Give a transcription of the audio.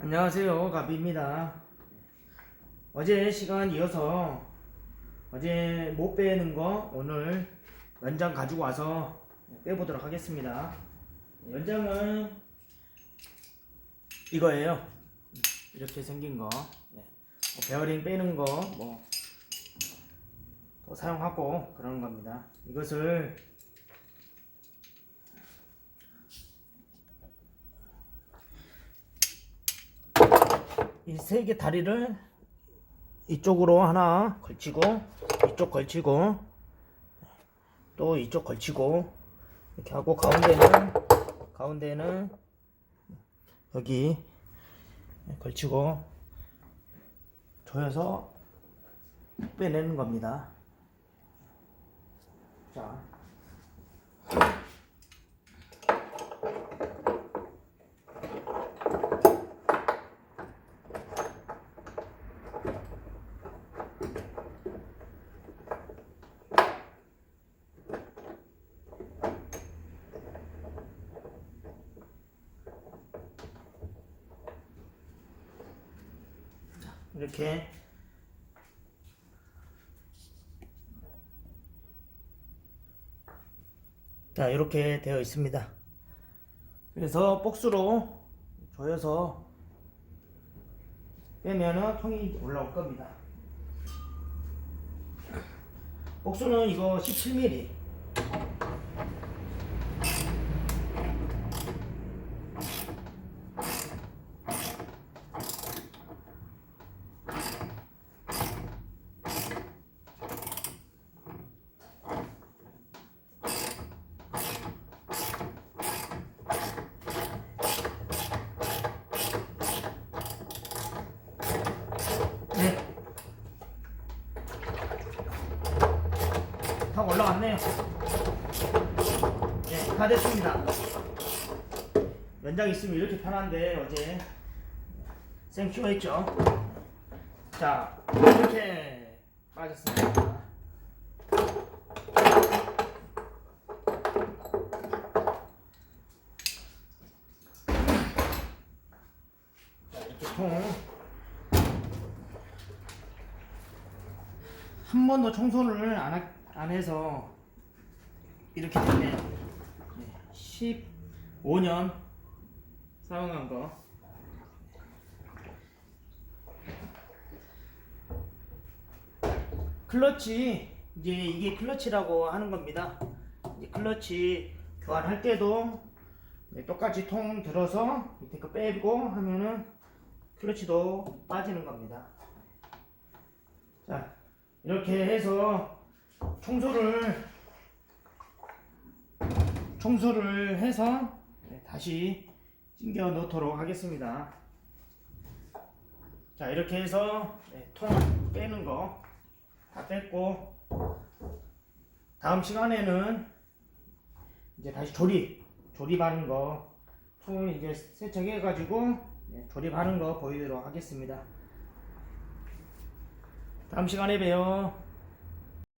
안녕하세요 가비입니다. 어제 시간 이어서 어제 못 빼는 거 오늘 연장 가지고 와서 빼보도록 하겠습니다. 연장은 이거예요. 이렇게 생긴 거. 예. 뭐 베어링 빼는 거뭐 사용하고 그러는 겁니다. 이것을 이 세 개 다리를 이쪽으로 하나 걸치고 이쪽 걸치고 또 이쪽 걸치고 이렇게 하고 가운데는 가운데는 여기 걸치고 조여서 빼내는 겁니다. 자. 이렇게. 자 이렇게 되어 있습니다. 그래서 복수로 조여서 빼면은 통이 올라올 겁니다. 복수는 이거 17mm 네. 다 올라왔네요. 네, 다 됐습니다. 연장 있으면 이렇게 편한데 어제 이렇게 빠졌습니다. 자, 이렇게 통. 한 번도 청소를 안, 하- 안 해서 이렇게 됐네요. 네, 15년 사용한 거. 클러치 이제 이게 클러치라고 하는 겁니다. 클러치 교환할 때도 네, 똑같이 통 들어서 밑에 거 빼고 하면은 클러치도 빠지는 겁니다. 자, 이렇게 해서 청소를 청소를 해서 네, 다시 찡겨 넣도록 하겠습니다. 자 이렇게 해서 네, 통 빼는 거 다 뺐고 다음 시간에는 이제 다시 조립 조립하는 거 통 이제 세척해 가지고 네, 조립하는 거 보이도록 하겠습니다. 다음 시간에 봬요.